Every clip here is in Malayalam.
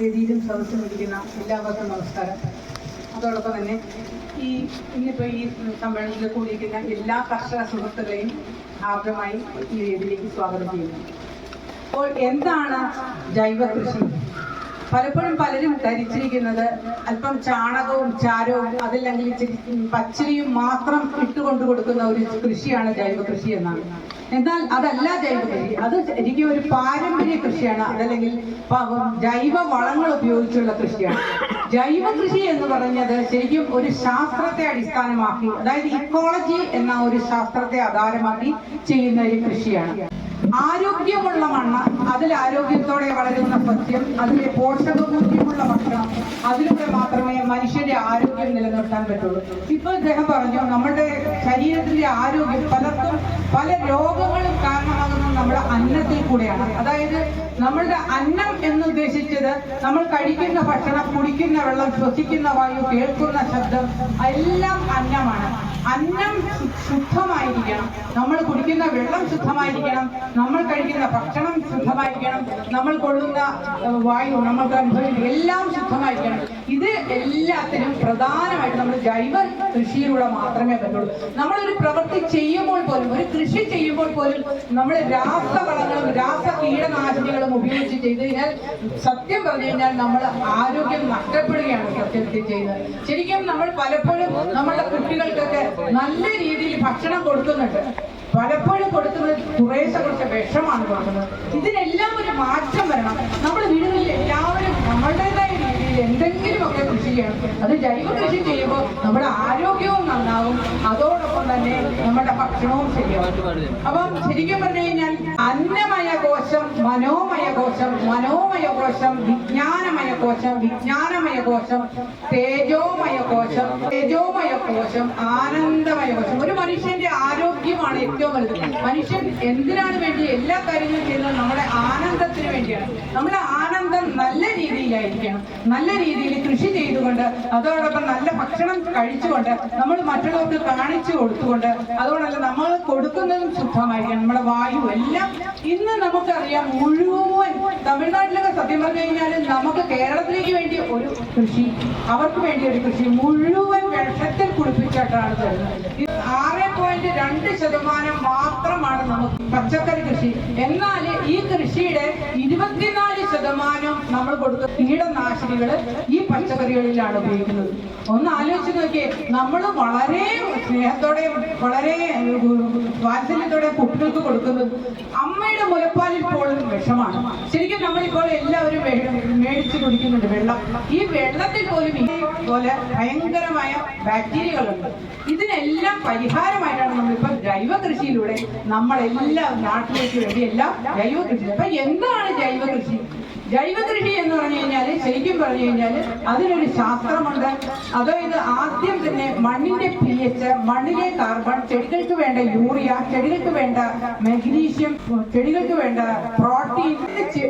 വേദിയിലും സദസ്സും ഇരിക്കുന്ന എല്ലാവർക്കും നമസ്കാരം. അതോടൊപ്പം തന്നെ ഈ ഇന്നിപ്പോൾ ഈ സമ്മേളനത്തിൽ കൂടിയിരിക്കുന്ന എല്ലാ കർഷക സുഹൃത്തുക്കളെയും ആദ്യമായി ഈ വേദിയിലേക്ക് സ്വാഗതം ചെയ്യുന്നു. അപ്പോൾ എന്താണ് ജൈവ കൃഷി? പലപ്പോഴും പലരും ധരിച്ചിരിക്കുന്നത് അല്പം ചാണകവും ചാരവും അതല്ലെങ്കിൽ പച്ചരിയും മാത്രം ഇട്ടുകൊണ്ട് കൊടുക്കുന്ന ഒരു കൃഷിയാണ് ജൈവ കൃഷി എന്നാണ്. എന്നാൽ അതല്ല ജൈവ കൃഷി അത് ശരിക്കും ഒരു പാരമ്പര്യ കൃഷിയാണ്. അതല്ലെങ്കിൽ ജൈവ വളങ്ങൾ ഉപയോഗിച്ചുള്ള കൃഷിയാണ്. ജൈവ കൃഷി എന്ന് പറഞ്ഞത് ശരിക്കും ഒരു ശാസ്ത്രത്തെ അടിസ്ഥാനമാക്കി അതായത് ഇക്കോളജി എന്ന ഒരു ശാസ്ത്രത്തെ ആധാരമാക്കി ചെയ്യുന്ന ഒരു കൃഷിയാണ്. ആരോഗ്യമുള്ള മണ്ണ് അതിൽ ആരോഗ്യത്തോടെ വളരുന്ന സസ്യം അതിലെ പോഷകമൂല്യമുള്ള ഭക്ഷണം അതിലൂടെ മാത്രമേ മനുഷ്യന്റെ ആരോഗ്യം നിലനിർത്താൻ പറ്റുള്ളൂ. ഇപ്പൊ ഇദ്ദേഹം പറഞ്ഞു നമ്മുടെ ശരീരത്തിന്റെ ആരോഗ്യം പലർക്കും പല രോഗങ്ങളും കാരണമാകുന്നത് നമ്മുടെ അന്നത്തിൽ കൂടെയാണ്. അതായത് നമ്മളുടെ അന്നം എന്ന് ഉദ്ദേശിച്ചത് നമ്മൾ കഴിക്കുന്ന ഭക്ഷണം കുടിക്കുന്ന വെള്ളം ശ്വസിക്കുന്ന വായു കേൾക്കുന്ന ശബ്ദം എല്ലാം അന്നമാണ്. അന്നം ശുദ്ധമായിരിക്കണം. നമ്മൾ കുടിക്കുന്ന വെള്ളം ശുദ്ധമായിരിക്കണം. നമ്മൾ കഴിക്കുന്ന ഭക്ഷണം ശുദ്ധമായിരിക്കണം. നമ്മൾ കൊള്ളുന്ന വായു നമ്മൾക്ക് അനുഭവിക്കുന്ന എല്ലാം ശുദ്ധമായിരിക്കണം. ഇത് എല്ലാത്തിനും പ്രധാനമായിട്ട് നമ്മൾ ജൈവ കൃഷിയിലൂടെ മാത്രമേ പറ്റുള്ളൂ. നമ്മളൊരു പ്രവൃത്തി ചെയ്യുമ്പോൾ പോലും ഒരു കൃഷി ചെയ്യുമ്പോൾ പോലും നമ്മൾ രാസവളങ്ങളും രാസ കീടനാശിനികളും ഉപയോഗിച്ച് ചെയ്ത് കഴിഞ്ഞാൽ സത്യം പറഞ്ഞു കഴിഞ്ഞാൽ നമ്മൾ ആരോഗ്യം നഷ്ടപ്പെടുകയാണ് സത്യത്തിൽ ചെയ്യുന്നത്. ശരിക്കും നമ്മൾ പലപ്പോഴും നമ്മുടെ കുട്ടികൾക്കൊക്കെ നല്ല രീതിയിൽ ഭക്ഷണം കൊടുക്കുന്നുണ്ട്. പലപ്പോഴും കൊടുക്കുന്നത് കുറേശ്ശെ കുറച്ച് വിഷമാണ് കൊടുക്കുന്നത്. ഇതിനെല്ലാം ഒരു മാറ്റം വരണം. നമ്മുടെ വീടുകളിൽ എല്ലാവരും നമ്മളുടേതായ രീതിയിൽ എന്തെങ്കിലുമൊക്കെ കൃഷി ചെയ്യണം. അത് ജൈവ കൃഷി ചെയ്യുമ്പോൾ നമ്മുടെ ആരോഗ്യവും നന്നാവും അതോടൊപ്പം തന്നെ നമ്മുടെ ഭക്ഷണവും ശരിയാവും. അപ്പം ശരിക്കും പറഞ്ഞു കഴിഞ്ഞാൽ അന്നമയ കോശം മനോമയ കോശം മനോമയ കോശം വിജ്ഞാനമയ കോശം വിജ്ഞാനമയ കോശം തേജോമയ കോശം തേജോമയ കോശം ആനന്ദമയ കോശം. ഒരു മനുഷ്യന്റെ ആരോഗ്യമാണ് ഏറ്റവും വലുത്. മനുഷ്യൻ എന്തിനാണ് വേണ്ടി എല്ലാ കാര്യങ്ങളും ചെയ്യുന്നത്? നമ്മുടെ ആനന്ദത്തിന് വേണ്ടിയാണ്. നമ്മുടെ ആനന്ദം നല്ല രീതിയിലായിരിക്കണം. നല്ല രീതിയിൽ കൃഷി ചെയ്തുകൊണ്ട് അതോടൊപ്പം നല്ല ഭക്ഷണം കഴിച്ചുകൊണ്ട് നമ്മൾ മറ്റുള്ളവർക്ക് കാണിച്ചു കൊടുത്തുകൊണ്ട് അതുകൊണ്ടല്ല നമ്മൾ കൊടുക്കുന്നതും ശുദ്ധമായിരിക്കണം. നമ്മുടെ വായു എല്ലാം ഇന്ന് നമുക്കറിയാം മുഴുവൻ തമിഴ്നാട്ടിലൊക്കെ സത്യം പറഞ്ഞു കഴിഞ്ഞാൽ നമുക്ക് കേരളത്തിലേക്ക് വേണ്ടി ഒരു കൃഷി അവർക്ക് വേണ്ടി ഒരു കൃഷി മുഴുവൻ വെള്ളത്തിൽ കുളിപ്പിച്ചിട്ടാണ് തരുന്നത്. ആറ് പോയിന്റ് രണ്ട് ശതമാനം മാത്രമാണ് നമുക്ക് പച്ചക്കറി കൃഷി. എന്നാൽ ഈ കൃഷിയുടെ ഇരുപത്തിനാല് ശതമാനം നമ്മൾ കൊടുക്കുന്ന കീടനാശിനികൾ ഈ പച്ചക്കറികളിലാണ് ഉപയോഗിക്കുന്നത്. ഒന്ന് ആലോചിച്ച് നോക്കിയേ നമ്മൾ വളരെ സ്നേഹത്തോടെ വളരെ വാത്സല്യത്തോടെ കുട്ടികൾക്ക് കൊടുക്കുന്നത് അമ്മയുടെ മുലപ്പാലിൽ പോലും വിഷമാണ്. ശരിക്കും നമ്മളിപ്പോൾ എല്ലാവരും മേടിച്ച് കുടിക്കുന്നുണ്ട് വെള്ളം. ഈ വെള്ളത്തിൽ പോലും ഈ പോലെ ഭയങ്കരമായ ബാക്ടീരിയകളുണ്ട്. ഇതിനെല്ലാം പരിഹാരമായിട്ടാണ് നമ്മളിപ്പോൾ ജൈവ കൃഷിയിലൂടെ നമ്മളെല്ലാം നാട്ടിലേക്ക് വേണ്ടി എല്ലാം ജൈവ കൃഷി അപ്പൊ എന്താണ് ജൈവ കൃഷി ജൈവ കൃഷി എന്ന് പറഞ്ഞു കഴിഞ്ഞാൽ ശരിക്കും പറഞ്ഞു കഴിഞ്ഞാൽ അതിനൊരു ശാസ്ത്രമുണ്ട്. അതായത് ആദ്യം തന്നെ മണ്ണിന്റെ പി എച്ച് മണ്ണിലെ കാർബൺ ചെടികൾക്ക് വേണ്ട യൂറിയ ചെടികൾക്ക് വേണ്ട മെഗ്നീഷ്യം ചെടികൾക്ക് വേണ്ട പ്രോട്ടീൻ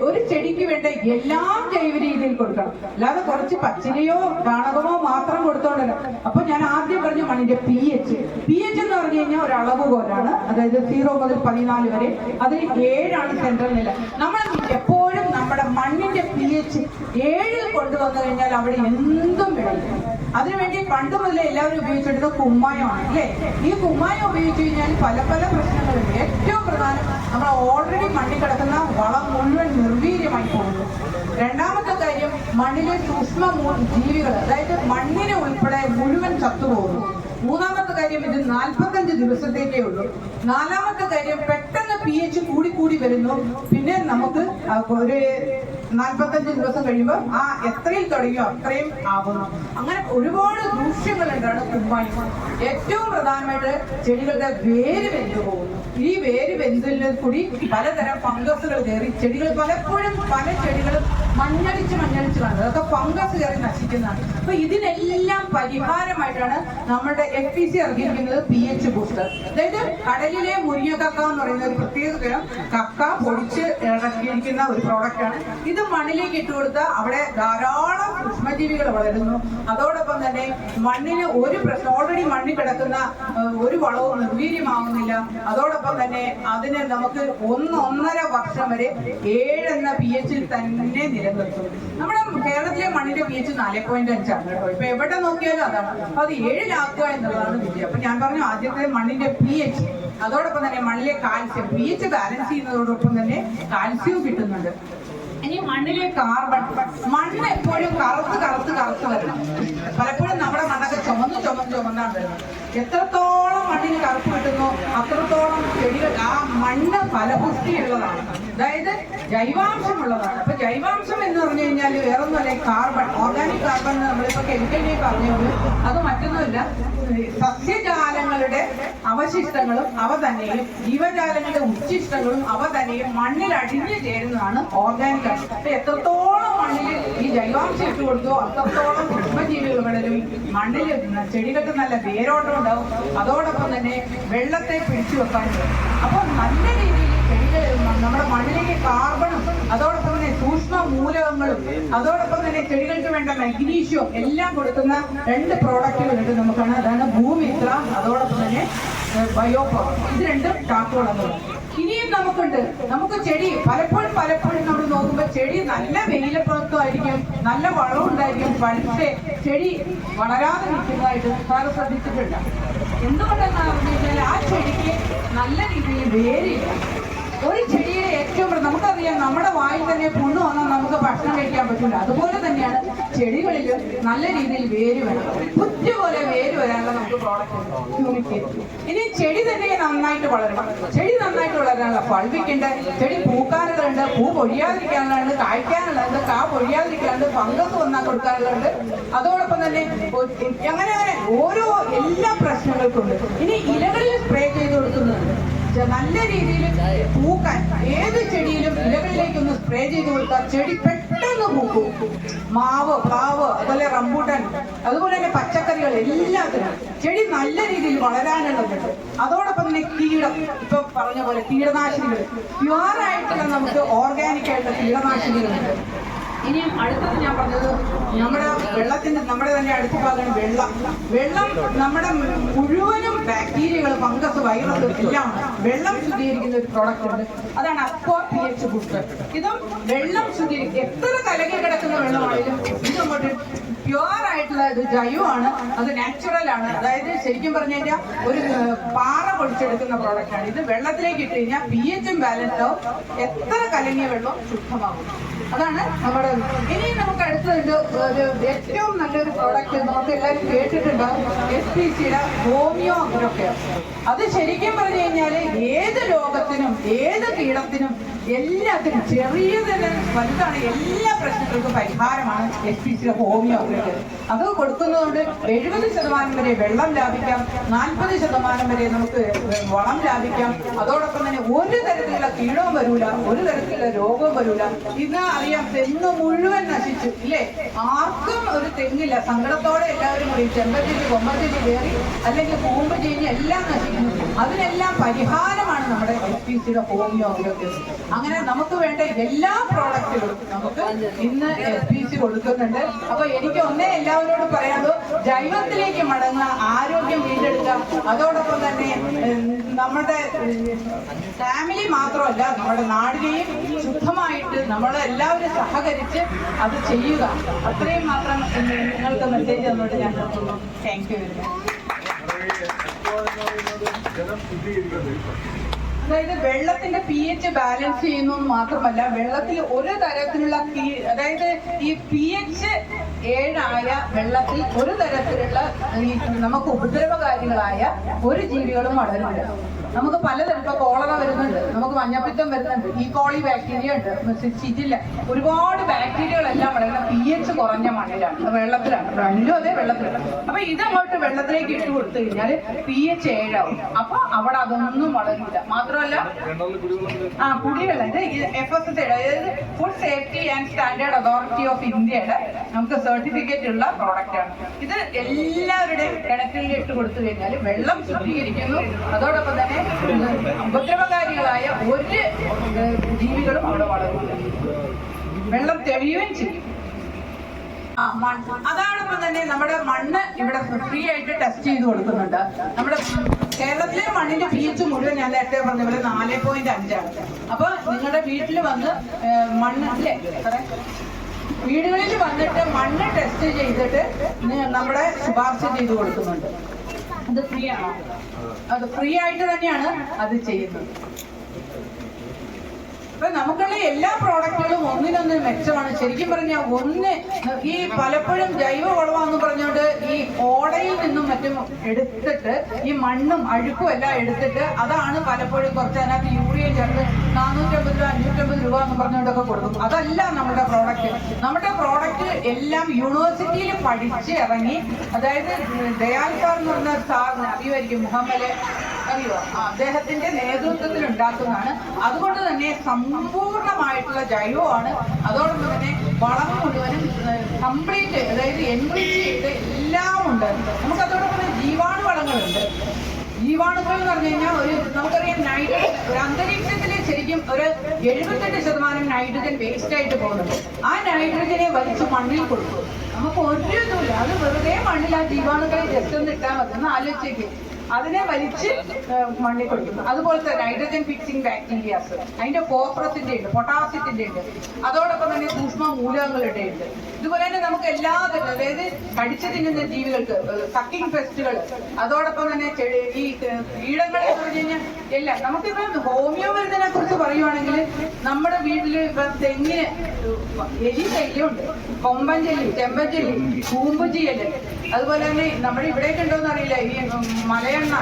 ഒരു ചെടിക്ക് വേണ്ട എല്ലാം ജൈവ രീതിയിൽ കൊടുക്കണം. അല്ലാതെ കുറച്ച് പച്ചിലയോ ചാണകമോ മാത്രം കൊടുത്തോണ്ടല്ല. അപ്പൊ ഞാൻ ആദ്യം പറഞ്ഞു മണ്ണിന്റെ പി എച്ച് പി എച്ച് എന്ന് പറഞ്ഞു കഴിഞ്ഞാൽ ഒരു അളവ് പോലാണ് അതായത് സീറോ മുതൽ പതിനാല് വരെ. അതിൽ ഏഴാണ് സെൻട്രൽ നില. നമ്മൾ എപ്പോഴും നമ്മുടെ മണ്ണിന്റെ പി എച്ച് ഏഴിൽ കൊണ്ടുവന്നു കഴിഞ്ഞാൽ അവിടെ എന്തും വിളയും അതിനുവേണ്ടി പണ്ട് മുതലേ എല്ലാവരും ഉപയോഗിച്ചിരുന്നത് കുമ്മായമാണ് അല്ലേ? ഈ കുമ്മായം ഉപയോഗിച്ച് കഴിഞ്ഞാൽ പല പല പ്രശ്നങ്ങളുണ്ട്. ഏറ്റവും പ്രധാനം നമ്മൾ ഓൾറെഡി മണ്ണിൽ കിടക്കുന്ന വളം മുഴുവൻ നിർവീര്യമായി പോകുന്നു. രണ്ടാമത്തെ കാര്യം മണ്ണിലെ സൂക്ഷ്മ ജീവികൾ അതായത് മണ്ണിനെ ഉൾപ്പെടെ മുഴുവൻ ചത്തുപോകുന്നു മൂന്നാമത്തെ കാര്യം ഇത് നാൽപ്പത്തഞ്ച് ദിവസത്തേക്കേ ഉള്ളൂ. നാലാമത്തെ കാര്യം പെട്ടെന്ന് പി എച്ച് കൂടി കൂടി വരുന്നു. പിന്നെ നമുക്ക് ഒരു നാൽപ്പത്തഞ്ച് ദിവസം കഴിയുമ്പോൾ ആ എത്രയും തുടങ്ങിയോ അത്രയും ആകുന്നു. അങ്ങനെ ഒരുപാട് ദൂഷ്യങ്ങൾ എന്താണ് കുമ്മായം ഏറ്റവും പ്രധാനമായിട്ട് ചെടികളുടെ വേര് വെന്ത് പോകുന്നു. ഈ വേര് വെന്തിൽ കൂടി പലതരം ഫംഗസുകൾ കയറി ചെടികൾ പലപ്പോഴും പല ചെടികളും മഞ്ഞളിച്ച് മഞ്ഞടിച്ച് കാണുന്നത് അതൊക്കെ ഫംഗസ് കയറി നശിക്കുന്നതാണ്. അപ്പൊ ഇതിനെല്ലാം പരിഹാരമായിട്ടാണ് നമ്മുടെ എഫ് പി സി ഇറങ്ങിയിരിക്കുന്നത് പി എച്ച് ബൂസ്റ്റർ അതായത് കടലിലെ മുരിങ്ങ കക്ക എന്ന് പറയുന്ന ഒരു പ്രത്യേക തരം കക്ക പൊടിച്ച് ഇറക്കിയിരിക്കുന്ന ഒരു പ്രോഡക്റ്റ് ആണ്. ഇത് മണ്ണിലേക്ക് ഇട്ട് കൊടുത്താൽ അവിടെ ധാരാളം സൂക്ഷ്മജീവികൾ വളരുന്നു. അതോടൊപ്പം തന്നെ മണ്ണിന് ഒരു പ്രശ്നം ഓൾറെഡി മണ്ണിൽ കിടക്കുന്ന ഒരു വളവും നിർവീര്യമാവുന്നില്ല. അതോടൊപ്പം തന്നെ അതിന് നമുക്ക് ഒന്ന് ഒന്നര വർഷം വരെ ഏഴെന്ന പി എച്ചിൽ തന്നെ നമ്മുടെ എച്ച് നാല് പോയിന്റ് അഞ്ചാണ് കേട്ടോ. ഇപ്പൊ എവിടെ നോക്കിയാലും അതാണ്. അപ്പൊ അത് ഏഴിലാക്കുക എന്നുള്ളതാണ് വിദ്യ അപ്പൊ ഞാൻ പറഞ്ഞു ആദ്യത്തെ മണ്ണിന്റെ പി എച്ച് അതോടൊപ്പം തന്നെ മണ്ണിലെ കാൽസ്യം പി എച്ച് ബാലൻസ് ചെയ്യുന്നതോടൊപ്പം തന്നെ കാൽസ്യവും കിട്ടുന്നുണ്ട്. ഇനി മണ്ണിലെ കാർബൺ മണ്ണ് എപ്പോഴും കറുത്ത് കറുത്ത് കറുത്ത് വരണം. പലപ്പോഴും നമ്മുടെ മണ്ണൊക്കെ ചുമന്ന് ചുമന്ന് ചുമന്നാണ് വരുന്നത്. എത്രത്തോളം മണ്ണിന് കറുപ്പ് കിട്ടുന്നു അത്രത്തോളം ചെടികൾ ആ മണ്ണ് ഫലപുഷ്ടിയുള്ളതാണ്. അതായത് ജൈവാംശം ഉള്ളതാണ് അപ്പൊ ജൈവാംശം എന്ന് പറഞ്ഞു കഴിഞ്ഞാൽ വേറൊന്നുമല്ല കാർബൺ ഓർഗാനിക് കാർബൺ നമ്മളിപ്പോ കെമിക്കലി പറഞ്ഞുള്ളൂ അത് മറ്റൊന്നുമില്ല സസ്യജാലങ്ങളുടെ അവശിഷ്ടങ്ങളും അവ തന്നെയും ജീവജാലങ്ങളുടെ ഉച്ചിഷ്ടങ്ങളും അവ തന്നെയും മണ്ണിൽ അടിഞ്ഞു ചേരുന്നതാണ് ഓർഗാനിക് അപ്പൊ എത്രത്തോളം മണ്ണിൽ ഈ ജൈവാംശം ഇട്ട് കൊടുത്തോ അത്രത്തോളം സൂക്ഷ്മജീവികളിലും മണ്ണിൽ ചെടികൾക്ക് നല്ല വേരോട്ടം ഉണ്ടാവും. അതോടൊപ്പം തന്നെ വെള്ളത്തെ പിടിച്ചു വെക്കാൻ അപ്പോൾ നല്ല രീതിയിൽ ചെടികൾ നമ്മുടെ മണ്ണിലേക്ക് കാർബണും അതോടൊപ്പം തന്നെ സൂക്ഷ്മ മൂലകങ്ങളും അതോടൊപ്പം തന്നെ ചെടികൾക്ക് വേണ്ട മഗ്നീഷ്യവും എല്ലാം കൊടുക്കുന്ന രണ്ട് പ്രോഡക്റ്റുകളുണ്ട് നമുക്കാണ്. അതാണ് ഭൂമിത്ര അതോടൊപ്പം തന്നെ ബയോപവർ ഇത് രണ്ടും ടാക്കുകളെന്നുള്ളത് ഇനിയും നമുക്കുണ്ട്. നമുക്ക് ചെടി പലപ്പോഴും പലപ്പോഴും നമ്മൾ നോക്കുമ്പോൾ ചെടി നല്ല വെയിലപ്പുറത്തുമായിരിക്കും നല്ല വളവും ഉണ്ടായിരിക്കും പക്ഷേ ചെടി വളരാതെ നിൽക്കുന്നതായിട്ട് സാറ് ശ്രദ്ധിച്ചിട്ടുണ്ട്. എന്തുകൊണ്ടെന്നാണ് പറഞ്ഞു കഴിഞ്ഞാൽ ആ ചെടിക്ക് നല്ല രീതിയിൽ വേരില്ല. ഒരു ചെടിയുടെ ഏറ്റവും നമുക്കറിയാം നമ്മുടെ വായിൽ തന്നെ പുണ്ണു വന്നാൽ ഭക്ഷണം കഴിക്കാൻ പറ്റില്ല അതുപോലെ തന്നെയാണ് ചെടികളിൽ നല്ല രീതിയിൽ വേര് വരാം. കുറ്റുപോലെ വേര് വരാനുള്ള നമുക്ക് പ്രോഡക്റ്റ് ഇനി ചെടി തന്നെ നന്നായിട്ട് വളരണം. ചെടി നന്നായിട്ട് വളരാനുള്ള പഴുവിക്കുണ്ട് ചെടി പൂക്കാനുള്ളുണ്ട് പൂ പൊഴിയാതിരിക്കാനുള്ളത് കായ്ക്കാനുള്ളത് കാ പൊഴിയാതിരിക്കാനുണ്ട്. ഫംഗസ് വന്നാൽ കൊടുക്കാനുള്ളത് അതോടൊപ്പം തന്നെ അങ്ങനെ അങ്ങനെ ഓരോ എല്ലാ പ്രശ്നങ്ങൾക്കും ഉണ്ട്. ഇനി ഇലകളിൽ സ്പ്രേ ചെയ്ത് കൊടുക്കുന്നുണ്ട് നല്ല രീതിയിൽ പൂക്കാൻ. ഏത് ഇലകളിലേക്ക് ഒന്ന് ചെയ്ത് കൊടുത്താൽ ചെടി പെട്ടെന്ന് പൂക്കും. മാവ് പ്ലാവ് അതുപോലെ റംബൂട്ടൻ അതുപോലെ തന്നെ പച്ചക്കറികൾ എല്ലാത്തിനും. ചെടി നല്ല രീതിയിൽ വളരാനുള്ളതുണ്ട്. അതോടൊപ്പം തന്നെ കീടം ഇപ്പൊ പറഞ്ഞ പോലെ കീടനാശിനികൾ. പ്യുവറായിട്ടുള്ള നമുക്ക് ഓർഗാനിക് ആയിട്ടുള്ള കീടനാശിനികളുണ്ട്. ഇനിയും അടുത്തത് ഞാൻ പറഞ്ഞത് നമ്മുടെ വെള്ളത്തിന്റെ നമ്മുടെ തന്നെ അടുത്ത ഭാഗമാണ് വെള്ളം. വെള്ളം നമ്മുടെ മുഴുവനും ബാക്ടീരിയകൾ ഫംഗസ് വൈറസ് എല്ലാം വെള്ളം ശുദ്ധീകരിക്കുന്ന ഒരു പ്രോഡക്റ്റ് ഉണ്ട്. അതാണ് അപ്പോ പി എച്ച് ഫുഡ് ഇതും വെള്ളം ശുദ്ധീകരിക്കും എത്ര കലകി കിടക്കുന്ന വെള്ളമാണെങ്കിലും ഇത് അങ്ങോട്ട് പ്യുവർ ആയിട്ടുള്ള ഇത് ജൈവമാണ്. അത് നാച്ചുറൽ ആണ്. അതായത് ശരിക്കും പറഞ്ഞു കഴിഞ്ഞാൽ ഒരു പാറ പൊടിച്ചെടുക്കുന്ന പ്രോഡക്റ്റ് ആണ്. ഇത് വെള്ളത്തിലേക്ക് ഇട്ട് കഴിഞ്ഞാൽ പി എച്ചും ബാലൻസ് ആവും. എത്ര കലങ്ങിയ വെള്ളം ശുദ്ധമാകും അതാണ് നമ്മുടെ ഇനി നമുക്ക് അടുത്തതുണ്ട് ഒരു ഏറ്റവും നല്ലൊരു പ്രോഡക്റ്റ് നമുക്ക് എല്ലാവരും കേട്ടിട്ടുണ്ടാവും എസ് പി സിയുടെ ഹോമിയോ അഗ്രൊക്കെ അത് ശരിക്കും പറഞ്ഞു കഴിഞ്ഞാൽ ഏത് രോഗത്തിനും ഏത് കീടത്തിനും എല്ലാത്തിനും ചെറിയതിന് വലുതാണ് എല്ലാ പ്രശ്നങ്ങൾക്കും പരിഹാരമാണ് എസ് പി സിയുടെ ഹോമിയോ അത് കൊടുക്കുന്നതുകൊണ്ട് എഴുപത് ശതമാനം വരെ വെള്ളം ലാഭിക്കാം. നാൽപ്പത് ശതമാനം വരെ നമുക്ക് വളം ലാഭിക്കാം. അതോടൊപ്പം തന്നെ ഒരു തരത്തിലുള്ള കീഴവും വരൂല ഒരു തരത്തിലുള്ള രോഗവും വരൂല. ഇന്ന് അറിയാം തെങ്ങ് മുഴുവൻ നശിച്ചു ഇല്ലേ? ആർക്കും ഒരു തെങ്ങില്ല. സങ്കടത്തോടെ എല്ലാവരും കൂടി ചെമ്പത്തിരി കൊമ്പത്തിരി കയറി അല്ലെങ്കിൽ കൂമ്പ് ചെയ്യുന്ന എല്ലാം നശിക്കുന്നു. അതിനെല്ലാം പരിഹാരമാണ് നമ്മുടെ എസ് പി സിയുടെ ഹോമിയോ അഗ്രോഗ്യം അങ്ങനെ നമുക്ക് വേണ്ട എല്ലാ പ്രോഡക്റ്റുകളും നമുക്ക് ഇന്ന് എസ് പി സി കൊടുക്കുന്നുണ്ട്. അപ്പൊ എനിക്ക് ഒന്നേ എല്ലാവരോടും പറയാനുള്ളൂ ജൈവത്തിലേക്ക് മടങ്ങുക ആരോഗ്യം വീണ്ടെടുക്കാം അതോടൊപ്പം തന്നെ നമ്മുടെ ഫാമിലി മാത്രമല്ല നമ്മുടെ നാടിനെയും ശുദ്ധമായിട്ട് നമ്മളെല്ലാവരും സഹകരിച്ച് അത് ചെയ്യുക. അത്രയും മാത്രം നിങ്ങൾക്ക് മെസ്സേജ് തന്നോട്ട് ഞാൻ നിർത്തുന്നു. താങ്ക് യു വെരി മച്ച് അതായത് വെള്ളത്തിന്റെ പി എച്ച് ബാലൻസ് ചെയ്യുന്നു മാത്രമല്ല വെള്ളത്തിൽ ഒരു തരത്തിലുള്ള അതായത് ഈ പി എച്ച് ഏഴായ വെള്ളത്തിൽ ഒരു തരത്തിലുള്ള നമുക്ക് ഉപദ്രവകാരികളായ ഒരു ജീവികളും വളരുന്നില്ല. നമുക്ക് പലതരം ഇപ്പൊ കോളറ വരുന്നുണ്ട് നമുക്ക് മഞ്ഞപ്പിത്തം വരുന്നുണ്ട് ഈ കോളി ബാക്ടീരിയ ഉണ്ട് സിജില്ല ഒരുപാട് ബാക്ടീരിയകളെല്ലാം വളരുന്ന പി കുറഞ്ഞ മണ്ണിലാണ്. വെള്ളത്തിലാണ്. രണ്ടും അതേ വെള്ളത്തിലാണ്. അപ്പൊ അങ്ങോട്ട് വെള്ളത്തിലേക്ക് ഇട്ട് കൊടുത്തു കഴിഞ്ഞാൽ പി എച്ച് ഏഴാവും. അപ്പൊ അവിടെ അതൊന്നും വളരില്ല മാത്രമല്ല ആ കുടിവെള്ളം. ഇത് എഫ് എസ് എസ് അതായത് food safety and standard authority of ഇന്ത്യയുടെ നമുക്ക് സർട്ടിഫിക്കറ്റ് ഉള്ള പ്രോഡക്റ്റ് ആണ്. ഇത് എല്ലാവരുടെയും കിണറ്റിൽ ഇട്ട് കൊടുത്തു കഴിഞ്ഞാൽ വെള്ളം ശുദ്ധീകരിക്കുന്നു. അതോടൊപ്പം തന്നെ ഉപദ്രവകാരികളായ ഒരു ജീവികളും അവിടെ വളരുന്നു വെള്ളം തെളിയുകയും ചെയ്യും. അതോടൊപ്പം തന്നെ നമ്മുടെ മണ്ണ് ഇവിടെ ഫ്രീ ആയിട്ട് ടെസ്റ്റ് ചെയ്ത് കൊടുക്കുന്നുണ്ട്. നമ്മുടെ കേരളത്തിലെ മണ്ണിന്റെ പി മുഴുവൻ ഞാൻ നേരത്തെ പറഞ്ഞ പോലെ നാല് പോയിന്റ് അഞ്ചാണ്. അപ്പൊ നിങ്ങളുടെ വീട്ടിൽ വന്ന് മണ്ണ് അല്ലേ? വീടുകളിൽ വന്നിട്ട് മണ്ണ് ടെസ്റ്റ് ചെയ്തിട്ട് നമ്മുടെ ശുപാർശ ചെയ്ത് കൊടുക്കുന്നുണ്ട്. അത് ഫ്രീ ആണ്. അത് ഫ്രീ ആയിട്ട് തന്നെയാണ് അത് ചെയ്യുന്നത്. അപ്പൊ നമുക്കുള്ള എല്ലാ പ്രോഡക്റ്റുകളും ഒന്നിനൊന്ന് മെച്ചമാണ്. ശരിക്കും പറഞ്ഞാൽ ഒന്ന് ഈ പലപ്പോഴും ജൈവ വളമാന്ന് പറഞ്ഞുകൊണ്ട് ഈ ഓടയിൽ നിന്നും മറ്റും എടുത്തിട്ട് ഈ മണ്ണും അഴുക്കും എല്ലാം എടുത്തിട്ട് അതാണ് പലപ്പോഴും കുറച്ച് അതിനകത്ത് യൂറിയ ചേർത്ത് നാനൂറ്റമ്പത് രൂപ അഞ്ഞൂറ്റമ്പത് രൂപ എന്ന് പറഞ്ഞുകൊണ്ടൊക്കെ കൊടുക്കും. അതല്ല നമ്മുടെ പ്രോഡക്റ്റ് നമ്മുടെ പ്രോഡക്റ്റ് എല്ലാം യൂണിവേഴ്സിറ്റിയിൽ പഠിച്ച് ഇറങ്ങി അതായത് ദയാൽ സാർ എന്ന് പറഞ്ഞ സാറിന് അറിയുമായിരിക്കും മുഹമ്മദ് അറിയോ അദ്ദേഹത്തിന്റെ നേതൃത്വത്തിൽ ഉണ്ടാക്കുന്നതാണ്. അതുകൊണ്ട് തന്നെ സമ്പൂർണമായിട്ടുള്ള ജൈവമാണ്. അതോടൊപ്പം തന്നെ വളം മുഴുവനും കംപ്ലീറ്റ് അതായത് എൻറിച്ച് ചെയ്ത് എല്ലാം ഉണ്ട്. നമുക്ക് അതോടൊപ്പം ജീവാണു വളങ്ങളുണ്ട് ജീവാണുക്കൾ എന്ന് പറഞ്ഞു കഴിഞ്ഞാൽ ഒരു നമുക്കറിയാം നൈട്രജൻ ഒരു അന്തരീക്ഷത്തിൽ ശരിക്കും ഒരു എഴുപത്തെട്ട് ശതമാനം നൈട്രജൻ വേസ്റ്റ് ആയിട്ട് പോകുന്നുണ്ട്. ആ നൈട്രജനെ വലിച്ച് മണ്ണിൽ കൊടുക്കും. നമുക്ക് ഒരു ഇതുമില്ല. അത് വെറുതെ മണ്ണിൽ ആ ജീവാണുക്കളെ ജസ്റ്റ് ഒന്ന് ഇട്ടാൽ മതി. ഒന്ന് ആലോചിച്ചേക്ക് അതിനെ വലിച്ച് മണ്ണിൽ കൊടുക്കുന്നു അതുപോലത്തെ നൈട്രജൻ ഫിക്സിംഗ് ബാക്ടീരിയാസ് അതിന്റെ കോപ്രത്തിന്റെ ഉണ്ട് പൊട്ടാസ്യത്തിന്റെ ഉണ്ട്. അതോടൊപ്പം തന്നെ സൂക്ഷ്മ മൂലകങ്ങളുടെ ഉണ്ട് ഇതുപോലെ തന്നെ നമുക്ക് എല്ലാ അതായത് കടിച്ചു തിന്നുന്ന ജീവികൾക്ക് സക്കിംഗ് ഫെസ്റ്റുകൾ അതോടൊപ്പം തന്നെ ഈ കീടങ്ങളെ എന്ന് പറഞ്ഞു കഴിഞ്ഞാൽ എല്ലാം. നമുക്കിപ്പം ഹോമിയോ മരുന്നിനെ കുറിച്ച് പറയുവാണെങ്കിൽ നമ്മുടെ വീട്ടിൽ ഇപ്പൊ തെങ്ങിന് എലി ശല്യമുണ്ട്. കൊമ്പൻ ചെല്ലി ചെമ്പൻ ചെല്ലി അതുപോലെ തന്നെ നമ്മുടെ ഇവിടേക്ക് ഉണ്ടോന്ന് അറിയില്ല. ഈ മലയണ്ണ മലയെണ്ണ.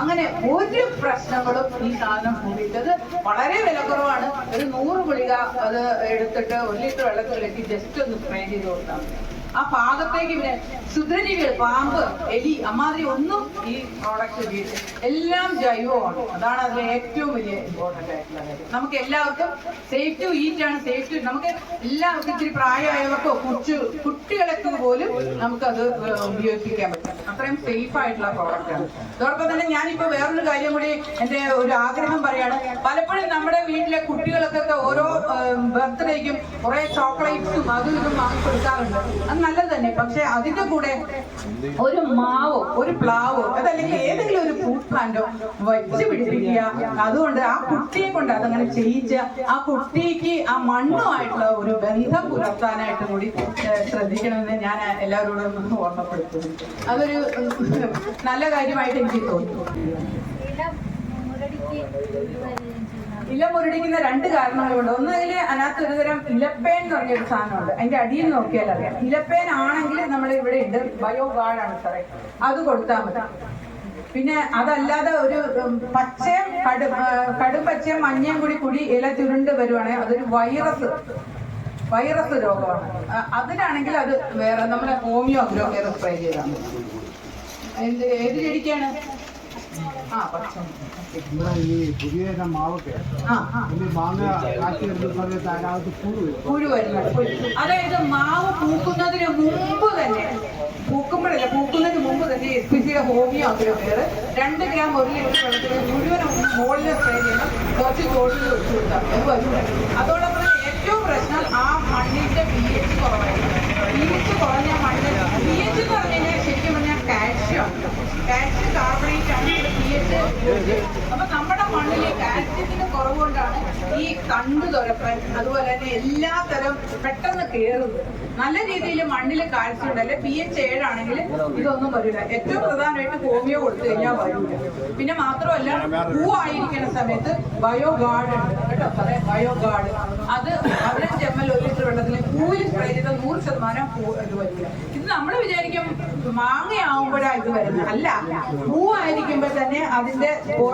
അങ്ങനെ ഒരു പ്രശ്നങ്ങളും ഈ സാധനം കൂടിയിട്ടത് വളരെ വിലക്കുറവാണ് ഒരു നൂറ് ഗുളിക അത് എടുത്തിട്ട് ഒരു ലിറ്റർ വെള്ളത്തിലേക്ക് ജസ്റ്റ് ഒന്ന് സ്പ്രേ ചെയ്ത് കൊടുത്താൽ മതി. ആ പാകത്തേക്ക് പിന്നെ ക്ഷുദ്രജീവികൾ പാമ്പ് എലി അമ്മാതിരി ഒന്നും ഈ പ്രോഡക്റ്റ് ഉപയോഗിച്ച് എല്ലാം ജൈവമാണ്. അതാണ് അതിലെ ഏറ്റവും വലിയ ഇമ്പോർട്ടന്റ് ആയിട്ടുള്ള കാര്യം. നമുക്ക് എല്ലാവർക്കും സേഫ് ടു ഈറ്റ് ആണ് സേഫ് ടു നമുക്ക് എല്ലാവർക്കും ഇച്ചിരി പ്രായമായവർക്കോ കുച്ചു കുട്ടികളൊക്കെ പോലും നമുക്കത് അത് ഉപയോഗിക്കാൻ പറ്റും. അത്രയും സേഫ് ആയിട്ടുള്ള പ്രോഡക്റ്റ് ആണ്. അതോടൊപ്പം തന്നെ ഞാനിപ്പോ വേറൊരു കാര്യം കൂടി എന്റെ ഒരു ആഗ്രഹം പറയാണ്. പലപ്പോഴും നമ്മുടെ വീട്ടിലെ കുട്ടികൾക്കൊക്കെ ഓരോ ബർത്ത്ഡേക്കും കുറെ ചോക്ലേറ്റ്സും അതും ഇതും വാങ്ങി കൊടുക്കാറുണ്ട് നല്ലത് തന്നെ പക്ഷെ അതിന്റെ കൂടെ ഒരു മാവോ ഒരു പ്ലാവോ അതല്ലെങ്കിൽ ഏതെങ്കിലും ഒരു ഫ്രൂട്ട് പ്ലാന്റോ വെച്ച് പിടിപ്പിക്കുക. അതുകൊണ്ട് ആ കുട്ടിയെ കൊണ്ട് അതങ്ങനെ ചെയ്യിച്ച് ആ കുട്ടിക്ക് ആ മണ്ണുമായിട്ടുള്ള ഒരു ബന്ധം പുലർത്താനായിട്ട് കൂടി ശ്രദ്ധിക്കണമെന്ന് ഞാൻ എല്ലാവരോടും ഓർമ്മപ്പെടുത്തുന്നു. അതൊരു നല്ല കാര്യമായിട്ട് എനിക്ക് തോന്നുന്നു. ഇല മുരടിക്കുന്ന രണ്ട് കാരണങ്ങളുണ്ട്. ഒന്നതിൽ അതിനകത്ത് ഒരു തരം ഇലപ്പേൻ എന്ന് പറഞ്ഞൊരു സാധനമുണ്ട്. അതിന്റെ അടിയിൽ നോക്കിയാൽ അറിയാം. ഇലപ്പേൻ ആണെങ്കിൽ നമ്മൾ ഇവിടെ ഉണ്ട്. ബയോ ഗാർഡാണ് സാറേ. അത് കൊടുത്താൽ മതി. പിന്നെ അതല്ലാതെ ഒരു പച്ചയും കടു ആ, കടും പച്ചയും മഞ്ഞയും കൂടി കൂടി ഇല ചുരുണ്ട് വരുവാണെങ്കിൽ അതൊരു വൈറസ് വൈറസ് രോഗമാണ്. അതിനാണെങ്കിൽ അത് വേറെ നമ്മുടെ ഹോമിയോ അഗ്രോ കെയർ സ്പ്രേ ചെയ്താൽ മതി. എന്ത് ഏത് ചെടിക്കാണ്? ആ പച്ച ഇവിടെ ഈ പുതിയ ഇനം മാവൊക്കെ ആ ആ. ഇതിൽ മാങ്ങ കാച്ചി വരുന്ന സമയത്ത് അതിനകത്ത് പുഴു പുഴു വരുന്നത് അതായത് മാവ് പൂക്കുന്നതിന് മുമ്പ് തന്നെ പൂക്കുമ്പോഴല്ല പൂക്കുന്നതിന് മുമ്പ് തന്നെ എസ് പി സിയുടെ ഹോമിയോ അഗ്രഹർ രണ്ട് ഗ്രാം ഒരു ലിറ്റർ വെള്ളത്തിൽ മുഴുവൻ മുകളിൽ സ്പ്രേ ചെയ്യണം കുറച്ച് തോട്ടിൽ ഒഴിച്ചു കൊടുത്താൽ അത് അതോടൊപ്പം ഏറ്റവും പ്രശ്നം ആ മണ്ണിന്റെ പി എച്ച് കുറവായിരുന്നു പി എച്ച് കുറഞ്ഞ മണ്ണ് പി എച്ച് എന്ന് പറഞ്ഞു കഴിഞ്ഞാൽ ശരിക്കും പറഞ്ഞാൽ കാൽഷ്യം കാൽഷ്യം കാർബണേറ്റ് ആണ്. പി എച്ച് കാൽഷ്യത്തിന്റെ കുറവ് കൊണ്ടാണ് ഈ കണ്ടു തുറപ്പൻ അതുപോലെ തന്നെ എല്ലാ തരം പെട്ടെന്ന് കയറുന്നത് നല്ല രീതിയിൽ മണ്ണിൽ കാഴ്ച ഉണ്ടല്ലേ പി എച്ച് ഏഴാണെങ്കിൽ ഇതൊന്നും വരില്ല. ഏറ്റവും പ്രധാനമായിട്ട് ഹോമിയോ കൊടുത്തു കഴിഞ്ഞാൽ വരില്ല പിന്നെ മാത്രമല്ല പൂവായിരിക്കുന്ന സമയത്ത് ബയോ ഗാർഡ് ഉണ്ട്. കേട്ടോ ബയോ ഗാർഡ് അത് പതിനഞ്ച് എം എൽ ഒരു ലിറ്റർ വെള്ളത്തിൽ പൂവിൽ സ്പ്രേ ചെയ്ത നൂറ് ശതമാനം പൂ ഇത് വരില്ല. ഇത് നമ്മൾ വിചാരിക്കും മാങ്ങയാവുമ്പോഴാണ് ഇത് വരുന്നത്. അല്ല പൂവായിരിക്കുമ്പോ തന്നെ അതിന്റെ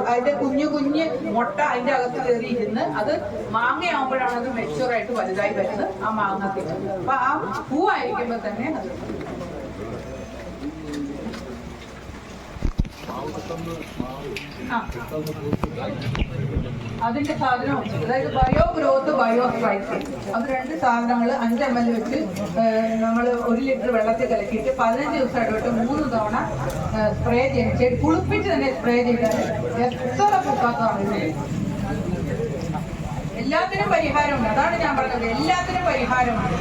അതിന്റെ കുഞ്ഞു കുഞ്ഞ് മുട്ട അതിന്റെ അകത്ത് കയറി ഇരുന്ന് അത് മാങ്ങയാവുമ്പോഴാണ് അത് മെച്ചൂറായിട്ട് വലുതായി വരുന്നത് ആ മാങ്ങത്തിൽ അപ്പൊ ആ പൂവായിരിക്കുമ്പോ തന്നെ അത് അതിന്റെ സാധനം അതായത് ബയോ ഗ്രോത്ത് ബയോ സ്ട്രൈക്ക് അത് രണ്ട് സാധനങ്ങൾ അഞ്ച് എം എൽ വെച്ച് നമ്മൾ ഒരു ലിറ്റർ വെള്ളത്തിൽ കലക്കിയിട്ട് പതിനഞ്ച് ദിവസം ഇടവിട്ട് മൂന്ന് തവണ സ്പ്രേ ചെടി കുളിപ്പിച്ച് തന്നെ സ്പ്രേ ചെയ്താൽ എത്ര പൂക്കാത്തതാണ്. എല്ലാത്തിനും പരിഹാരമുണ്ട്. അതാണ് ഞാൻ പറഞ്ഞത്. എല്ലാത്തിനും പരിഹാരമുണ്ട്.